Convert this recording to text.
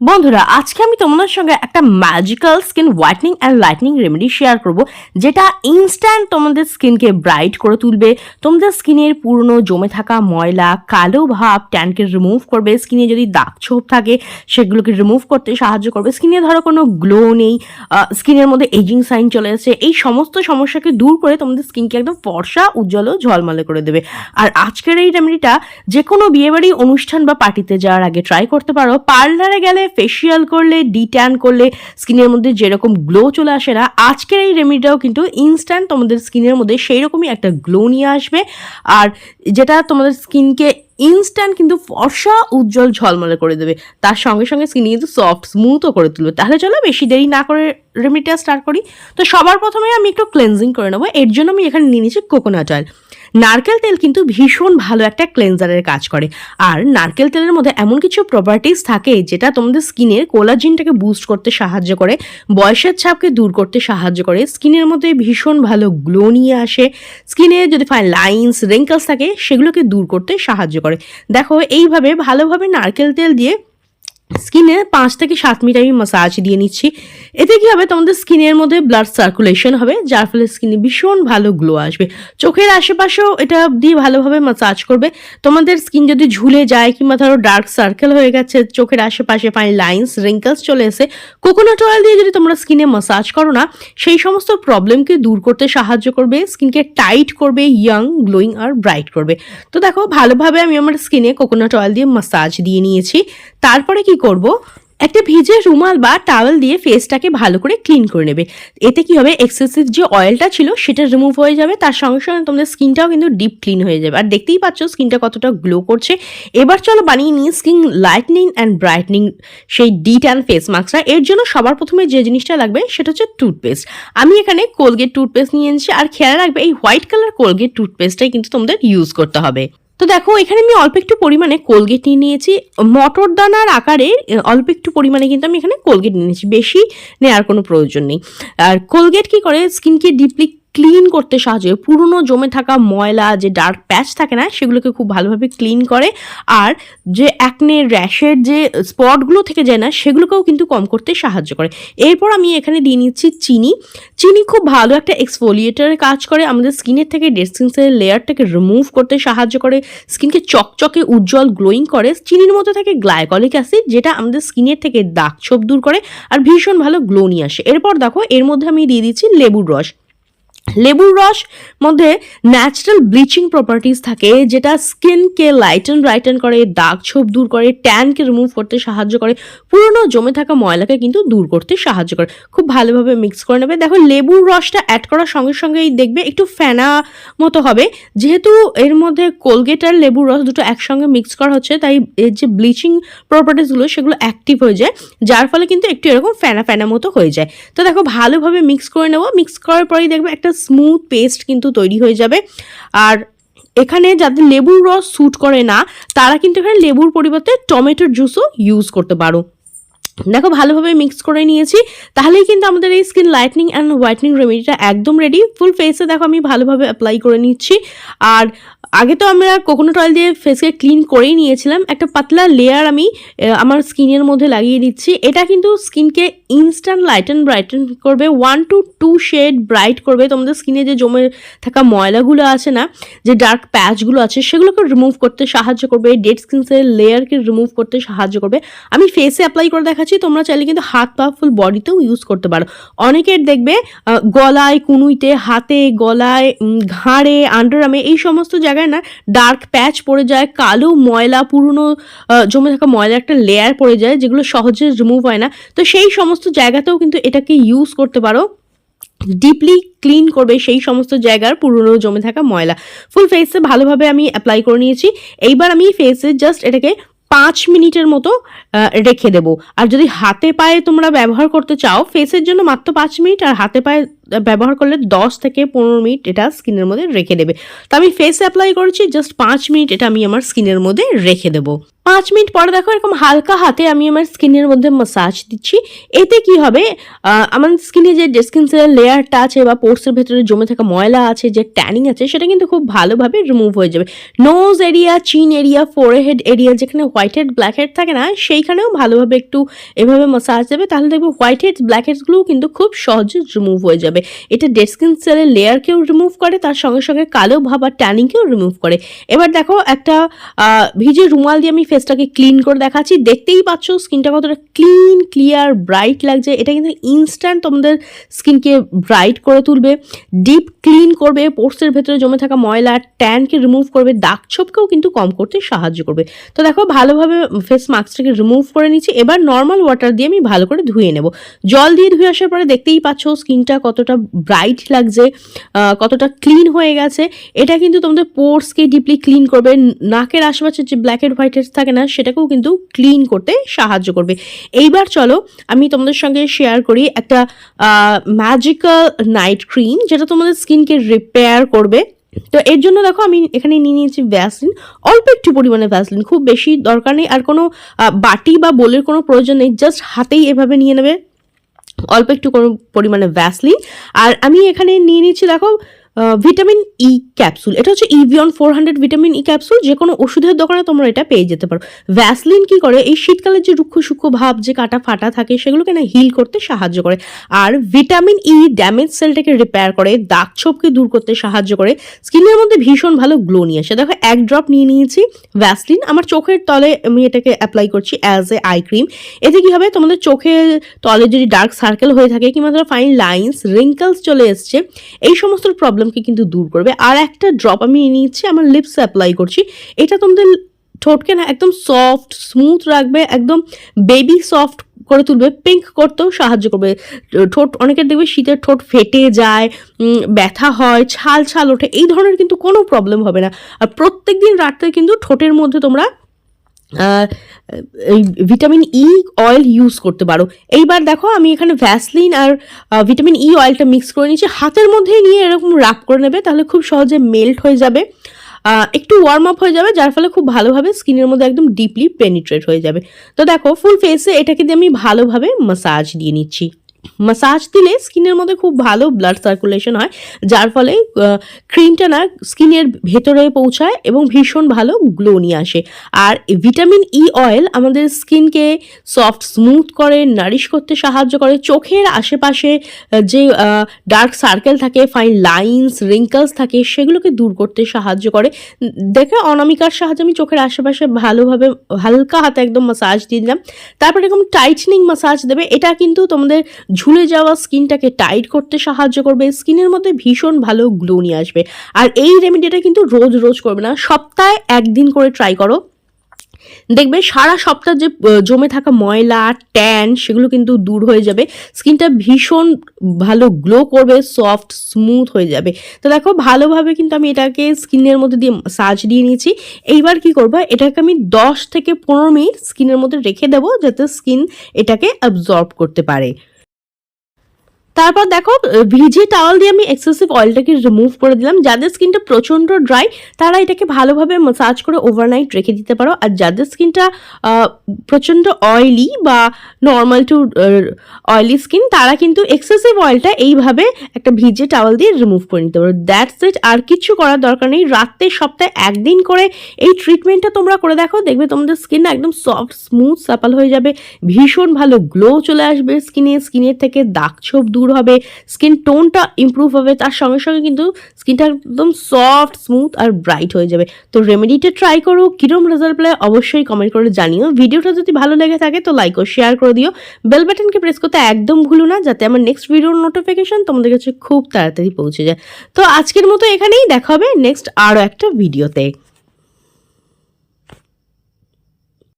বন্ধুরা, আজকে আমি তোমাদের সঙ্গে একটা magical skin whitening and lightening remedy share করব, যেটা ইনস্ট্যান্ট তোমাদের স্কিনকে ব্রাইট করে তুলবে। তোমাদের স্কিনের পুরনো জমে থাকা ময়লা, কালো ভাব ট্যানকে রিমুভ করবে। স্কিনে যদি দাগ ছোপ থাকে, সেগুলোকে রিমুভ করতে সাহায্য করবে। স্কিনে ধরো কোনো গ্লো নেই স্কিনের মধ্যে এজিং সাইন চলে আসে এই সমস্ত সমস্যাকে দূর করে তোমাদের স্কিনকে একদম ফর্সা, উজ্জ্বল ও ঝলমলে করে দেবে। আর আজকের এই রেমেডিটা যে কোনো বিয়েবাড়ি অনুষ্ঠান বা পার্টিতে যাওয়ার আগে ট্রাই করতে পারো। পার্লারে গেলে ফেসিয়াল করলে ডিট্যান করলে, স্কিনের মধ্যে যেরকম গ্লো চলে আসে না, আজকের এই রেমেডিটাও কিন্তু ইনস্ট্যান্ট তোমাদের স্কিনের মধ্যে সেই রকমই একটা গ্লো নিয়ে আসবে। আর যেটা তোমাদের স্কিনকে ইনস্ট্যান্ট কিন্তু ফর্সা উজ্জ্বল ঝলমলে করে দেবে, তার সঙ্গে সঙ্গে স্কিন কিন্তু সফট স্মুথও করে তুলবে। তাহলে চলো বেশি দেরি না করে রেমেডিটা স্টার্ট করি। তো সবার প্রথমে আমি একটু ক্লেন্সিং করে নেব, এর জন্য আমি এখানে নিয়ে নিয়েছি কোকোনাট অয়েল নারকেল তেল কিন্তু ভীষণ ভালো একটা ক্লেন্সারের কাজ করে। আর নারকেল তেলের মধ্যে এমন কিছু প্রপার্টিস থাকে যেটা তোমাদের স্কিনের কোলাজিনটাকে বুস্ট করতে সাহায্য করে, বয়সের ছাপকে দূর করতে সাহায্য করে। স্কিনের মধ্যে ভীষণ ভালো গ্লো নিয়ে আসে। স্কিনে যদি ফাইন লাইন্স রিঙ্কলস থাকে, সেগুলোকে দূর করতে সাহায্য করে। দেখো, এইভাবে ভালোভাবে নারকেল তেল দিয়ে স্কিনে পাঁচ থেকে সাত মিনিট আমি মাসাজ দিয়ে নিচ্ছি। এতে কি হবে? তোমাদের স্কিনের মধ্যে ব্লাড সার্কুলেশন হবে, যার ফলে স্কিনে ভীষণ ভালো গ্লো আসবে। চোখের আশেপাশেও এটা দিয়ে ভালোভাবে মাসাজ করবে। তোমাদের স্কিন যদি ঝুলে যায় কিংবা ধরো ডার্ক সার্কেল হয়ে গেছে, চোখের আশেপাশে ফাইন লাইন্স রিঙ্কলস চলে এসে কোকোনাট অয়েল দিয়ে যদি তোমরা স্কিনে মাসাজ করো না, সেই সমস্ত প্রবলেমকে দূর করতে সাহায্য করবে, স্কিনকে টাইট করবে ইয়াং গ্লোয়িং আর ব্রাইট করবে। তো দেখো, ভালোভাবে আমি আমার স্কিনে কোকোনাট অয়েল দিয়ে মাসাজ দিয়ে নিয়েছি। তারপরে কি করব? একটা ভিজে রুমাল বা টাওয়েল দিয়ে ফেসটাকে ভালো করে ক্লিন করে নেবে। এতে কি হবে? এক্সেসিভ যে অয়েলটা ছিল, সেটা রিমুভ হয়ে যাবে। তার সঙ্গে সঙ্গে তোমাদের স্কিনটাও কিন্তু ডিপ ক্লিন হয়ে যাবে। আর দেখতেই পাচ্ছ স্কিনটা কতটা গ্লো করছে। এবার চলো বানিয়ে নিই স্কিন লাইটনিং অ্যান্ড ব্রাইটনিং সেই ডিট অ্যান্ড ফেস মাস্কটা এর জন্য সবার প্রথমে যে জিনিসটা লাগবে, সেটা হচ্ছে টুথপেস্ট আমি এখানে কোলগেট টুথপেস্ট নিয়ে এনেছি। আর খেয়াল রাখবে, এই হোয়াইট কালার কোলগেট টুথপেস্টটাই কিন্তু তোমাদের ইউজ করতে হবে। তো দেখো, এখানে আমি অল্প একটু পরিমাণে কোলগেট নিয়ে নিয়েছি। মটর দানার আকারে অল্প একটু পরিমাণে কিন্তু আমি এখানে কোলগেট নিয়ে নিয়েছি। বেশি নেওয়ার কোনো প্রয়োজন নেই। আর কোলগেট কি করে? স্কিনকে ডিপলি ক্লিন করতে সাহায্য করে। পুরনো জমে থাকা ময়লা, যে ডার্ক প্যাচ থাকে না, সেগুলোকে খুব ভালোভাবে ক্লিন করে। আর যে অ্যাকনে র্যাশের যে স্পটগুলো থেকে যায় না, সেগুলোকেও কিন্তু কম করতে সাহায্য করে। এরপর আমি এখানে দিয়ে নিচ্ছি চিনি। চিনি খুব ভালো একটা এক্সফোলিয়েটারের কাজ করে। আমাদের স্কিনের থেকে ডেড স্কিন লেয়ারটাকে রিমুভ করতে সাহায্য করে। স্কিনকে চকচকে, উজ্জ্বল গ্লোয়িং করে। চিনির মধ্যে থাকে গ্লাইকলিক অ্যাসিড যেটা আমাদের স্কিনের থেকে দাগ ছোপ দূর করে। আর ভীষণ ভালো গ্লো নিয়ে আসে। এরপর দেখো, এর মধ্যে আমি দিয়ে দিচ্ছি লেবুর রস। লেবুর রস মধ্যে ন্যাচারাল ব্লিচিং প্রপার্টিস থাকে, যেটা স্কিনকে লাইটেন ব্রাইটেন করে, দাগ ছোপ দূর করে ট্যানকে রিমুভ করতে সাহায্য করে, পুরনো জমে থাকা ময়লাকে কিন্তু দূর করতে সাহায্য করে। খুব ভালোভাবে মিক্স করে নেবে। দেখো, লেবুর রসটা অ্যাড করার সঙ্গে সঙ্গেই দেখবে একটু ফেনা মতো হবে। যেহেতু এর মধ্যে কোলগেট আর লেবুর রস দুটো একসঙ্গে মিক্স করা হচ্ছে, তাই এর যে ব্লিচিং প্রপার্টিসগুলো সেগুলো অ্যাক্টিভ হয়ে যায়। যার ফলে কিন্তু একটু এরকম ফেনা ফেনা মতো হয়ে যায়। তো দেখো, ভালোভাবে মিক্স করে নেব। মিক্স করার পরেই দেখবে একটা স্মুথ পেস্ট কিন্তু তৈরি হয়ে যাবে। আর এখানে যাদের লেবুর রস স্যুট করে না, তারা কিন্তু এখানে লেবুর পরিবর্তে টমেটোর জুসও ইউজ করতে পারো। দেখো ভালোভাবে মিক্স করে নিয়েছি। তাহলেই কিন্তু আমাদের এই স্কিন লাইটনিং অ্যান্ড হোয়াইটনিং রেমেডিটা একদম রেডি ফুল ফেসে দেখো আমি ভালোভাবে অ্যাপ্লাই করে নিচ্ছি। আর আগে তো আমরা কোকোনাট অয়েল দিয়ে ফেসকে ক্লিন করেই নিয়েছিলাম। একটা পাতলা লেয়ার আমি আমার স্কিনের মধ্যে লাগিয়ে দিচ্ছি। এটা কিন্তু স্কিনকে ইনস্ট্যান্ট লাইটেন ব্রাইটেন করবে one to two shade bright করবে। তোমাদের স্কিনে যে জমে থাকা ময়লাগুলো আছে না, যে ডার্ক প্যাচগুলো আছে, সেগুলোকে রিমুভ করতে সাহায্য করবে ডেড স্কিনসের লেয়ারকে রিমুভ করতে সাহায্য করবে। আমি ফেসে অ্যাপ্লাই করে দেখাচ্ছি, তোমরা চাইলে কিন্তু হাত পা ফুল বডিতেও ইউজ করতে পারো। অনেকের দেখবে গলায়, কুনুইতে, হাতে, গলায় ঘাড়ে আন্ডারআর্মে এই সমস্ত জায়গায় না ডার্ক প্যাচ পড়ে যায়, কালো ময়লা, পুরনো জমে থাকা ময়লা একটা লেয়ার পড়ে যায়, যেগুলো সহজে রিমুভ হয় না। তো সেই সমস্ত জায়গাতেও কিন্তু এটাকে ইউজ করতে পারো। ডিপলি ক্লিন করবে সেই সমস্ত জায়গার পুরনো জমে থাকা ময়লা। ফুল ফেসে ভালোভাবে আমি অ্যাপ্লাই করে নিয়েছি। এইবার আমি ফেসে জাস্ট এটাকে পাঁচ মিনিটের মতো রেখে দেবো। আর যদি হাতে পায়ে তোমরা ব্যবহার করতে চাও ফেসের জন্য মাত্র পাঁচ মিনিট আর হাতে পায়ে ব্যবহার করলে দশ থেকে পনেরো মিনিট এটা স্কিনের মধ্যে রেখে দেবে। তো আমি ফেস অ্যাপ্লাই করেছি জাস্ট পাঁচ মিনিট এটা আমি আমার স্কিনের মধ্যে রেখে দেবো। পাঁচ মিনিট পরে দেখো এরকম হালকা হাতে আমি আমার স্কিনের মধ্যে মাসাজ দিচ্ছি। এতে কি হবে? আমার স্কিনে যে স্কিন সেলের লেয়ারটা আছে বা পোর্সের ভেতরে জমে থাকা ময়লা আছে, যে ট্যানিং আছে, সেটা কিন্তু খুব ভালোভাবে রিমুভ হয়ে যাবে। Nose area chin area forehead area যেখানে হোয়াইট হেড ব্ল্যাক হেড থাকে না, সেইখানেও ভালোভাবে একটু এভাবে মাসাজ দেবে। তাহলে দেখবে হোয়াইট হেড ব্ল্যাক হেডসগুলোও কিন্তু খুব সহজে রিমুভ হয়ে যাবে। এটা ডেড স্কিন সেলের লেয়ারকেও রিমুভ করে, তার সঙ্গে সঙ্গে কালো ভাব আর ট্যানিংকেও রিমুভ করে। এবার দেখো একটা ভিজে রুমাল দিয়ে আমি ফেসটাকে ক্লিন করে দেখাচ্ছি। দেখতেই পাচ্ছ স্কিনটা কতটা ক্লিন ক্লিয়ার ব্রাইট লাগছে। এটা কিন্তু ইনস্ট্যান্ট তোমাদের স্কিনকে ব্রাইট করে তুলবে ডিপ ক্লিন করবে পোর্সের ভেতরে জমে থাকা ময়লা ট্যানকে রিমুভ করবে, দাগ ছোপকেও কিন্তু কম করতে সাহায্য করবে। তো দেখো ভালোভাবে ফেস মাস্কটাকে রিমুভ করে নিচ্ছি। এবার নর্মাল ওয়াটার দিয়ে আমি ভালো করে ধুয়ে নেব। জল দিয়ে ধুয়ে আসার পরে দেখতেই পাচ্ছ স্কিনটা কতটা ব্রাইট লাগছে কতটা ক্লিন হয়ে গেছে, এটা কিন্তু তোমাদের পোর্সকে ডিপলি ক্লিন করবে, নাকের আশেপাশে যে ব্ল্যাক এন্ড হোয়াইট থাকে না, সেটাকেও কিন্তু ক্লিন করতে সাহায্য করবে। এইবার চলো, আমি তোমাদের সঙ্গে শেয়ার করি একটা ম্যাজিক্যাল নাইট ক্রিম যেটা তোমাদের স্কিনকে রিপেয়ার করবে। তো এর জন্য দেখো, আমি এখানে নিয়ে নিয়েছি ভ্যাসলিন অল্প একটু পরিমাণে ভ্যাসলিন খুব বেশি দরকার নেই, আর কোনো বাটি বা বোলের কোনো প্রয়োজন নেই জাস্ট হাতেই এভাবে নিয়ে নেবে। অল্প একটু কোনো পরিমাণে ভ্যাসলিন আর আমি এখানে নিয়ে নিচ্ছি দেখো ভিটামিন ই ক্যাপসুল এটা হচ্ছে Evion four hundred vitamin E capsule যে কোনো ওষুধের দোকানে তোমরা এটা পেয়ে যেতে পারো। ভ্যাসলিন কি করে? এই শীতকালের যে রুক্ষ সূক্ষ্ম ভাব, যে কাটা ফাটা থাকে, সেগুলোকে না হিল করতে সাহায্য করে। আর ভিটামিন ই ড্যামেজ সেলটাকে রিপেয়ার করে, দাগ ছোপকে দূর করতে সাহায্য করে। স্কিনের মধ্যে ভীষণ ভালো গ্লো নিয়ে আসে। দেখো, এক ড্রপ নিয়ে নিয়েছি ভ্যাসলিন আমার চোখের তলে আমি এটাকে অ্যাপ্লাই করছি অ্যাজ এ আই ক্রিম এতে কি হবে? তোমাদের চোখের তলে যদি ডার্ক সার্কেল হয়ে থাকে, কিংবা ধরো ফাইন লাইন্স রিঙ্কলস চলে এসছে, এই সমস্ত প্রবলেমকে কিন্তু দূর করবে। আর একটা ড্রপ আমি নিয়ে নিচ্ছি আমার লিপসে অ্যাপ্লাই করছি। এটা তোমাদের ঠোঁটকে না একদম সফট স্মুথ রাখবে, একদম বেবি সফট করে তুলবে পিঙ্ক করতেও সাহায্য করবে। ঠোঁট অনেকের দেখবে শীতের ঠোঁট ফেটে যায় ব্যথা হয়, ছাল ছাল ওঠে, এই ধরনের কিন্তু কোনো প্রবলেম হবে না। আর প্রত্যেক দিন রাত্রে কিন্তু ঠোঁটের মধ্যে তোমরা ভিটামিন ই অয়েল ইউজ করতে পারো। এইবার দেখো আমি এখানে ভ্যাসলিন আর ভিটামিন ই অয়েলটা মিক্স করে নিচ্ছি হাতের মধ্যেই নিয়ে এরকম রাপ করে নেবে, তাহলে খুব সহজে মেল্ট হয়ে যাবে। একটু ওয়ার্ম আপ হয়ে যাবে, যার ফলে খুব ভালোভাবে স্কিনের মধ্যে একদম ডিপলি পেনিট্রেট হয়ে যাবে। তো দেখো ফুল ফেসে এটাকে দিয়ে আমি ভালোভাবে মাসাজ দিয়ে নিচ্ছি। মাসাজ দিলে স্কিনের মধ্যে খুব ভালো ব্লাড সার্কুলেশন হয়, যার ফলে ক্রিমটা না স্কিনের ভেতরে পৌঁছায় এবং ভীষণ ভালো গ্লো নিয়ে আসে। আর ভিটামিন ই অয়েল আমাদের স্কিনকে সফট স্মুথ করে নারিশ করতে সাহায্য করে। চোখের আশেপাশে যে ডার্ক সার্কেল থাকে ফাইন লাইন্স রিঙ্কলস থাকে, সেগুলোকে দূর করতে সাহায্য করে। দেখে অনামিকার সাহায্যে আমি চোখের আশেপাশে ভালোভাবে, হালকা হাতে একদম মাসাজ দিয়ে দিলাম। তারপর এরকম টাইটনিং মাসাজ দেবে, এটা কিন্তু তোমাদের ঝুলে যাওয়া স্কিনটাকে টাইট করতে সাহায্য করবে, স্কিনের মধ্যে ভীষণ ভালো গ্লো নিয়ে আসবে। আর এই রেমেডিটা কিন্তু রোজ রোজ করবে না, সপ্তাহে একদিন করে ট্রাই করো। দেখবে সারা সপ্তাহ যে জমে থাকা ময়লা ট্যান সেগুলো কিন্তু দূর হয়ে যাবে। স্কিনটা ভীষণ ভালো গ্লো করবে সফট স্মুথ হয়ে যাবে। তো দেখো, ভালোভাবে কিন্তু আমি এটাকে স্কিনের মধ্যে দিয়ে সাজ দিয়ে নিয়েছি। এইবার কি করব, এটাকে আমি দশ থেকে পনেরো মিনিট স্কিনের মধ্যে রেখে দেবো, যাতে স্কিন এটাকে অ্যাবজর্ব করতে পারে। তারপর দেখো ভিজে টাওয়াল দিয়ে আমি এক্সেসিভ অয়েলটাকে রিমুভ করে দিলাম। যাদের স্কিনটা প্রচণ্ড ড্রাই তারা এটাকে ভালোভাবে মাসাজ করে ওভারনাইট রেখে দিতে পারো। আর যাদের স্কিনটা প্রচণ্ড অয়েলি বা নর্মাল টু অয়েলি স্কিন তারা কিন্তু এক্সেসিভ অয়েলটা এইভাবে একটা ভিজে টাওয়াল দিয়ে রিমুভ করে নিতে পারো। দ্যাটস ইট আর কিছু করার দরকার নেই। রাত্রে সপ্তাহে একদিন করে এই ট্রিটমেন্টটা তোমরা করে দেখো। দেখবে তোমাদের স্কিন একদম সফট স্মুথ সাপাল হয়ে যাবে। ভীষণ ভালো গ্লো চলে আসবে স্কিনে স্কিনের থেকে দাগ ছোপ দূর হবে স্কিন টোনটা ইমপ্রুভ হবে, তার সঙ্গে সঙ্গে কিন্তু স্কিনটা একদম সফট স্মুথ আর ব্রাইট হয়ে যাবে। তো রেমেডিটা ট্রাই করো, কিরম রেজাল্ট পেলে অবশ্যই কমেন্ট করে জানিও। ভিডিওটা যদি ভালো লেগে থাকে তো লাইক ও শেয়ার করে দিও। বেল বাটনকে প্রেস করতে একদম ভুলো না, যাতে আমার নেক্সট ভিডিওর নোটিফিকেশন তোমাদের কাছে খুব তাড়াতাড়ি পৌঁছে যায়। তো আজকের মতো এখানেই দেখা হবে নেক্সট আরও একটা ভিডিওতে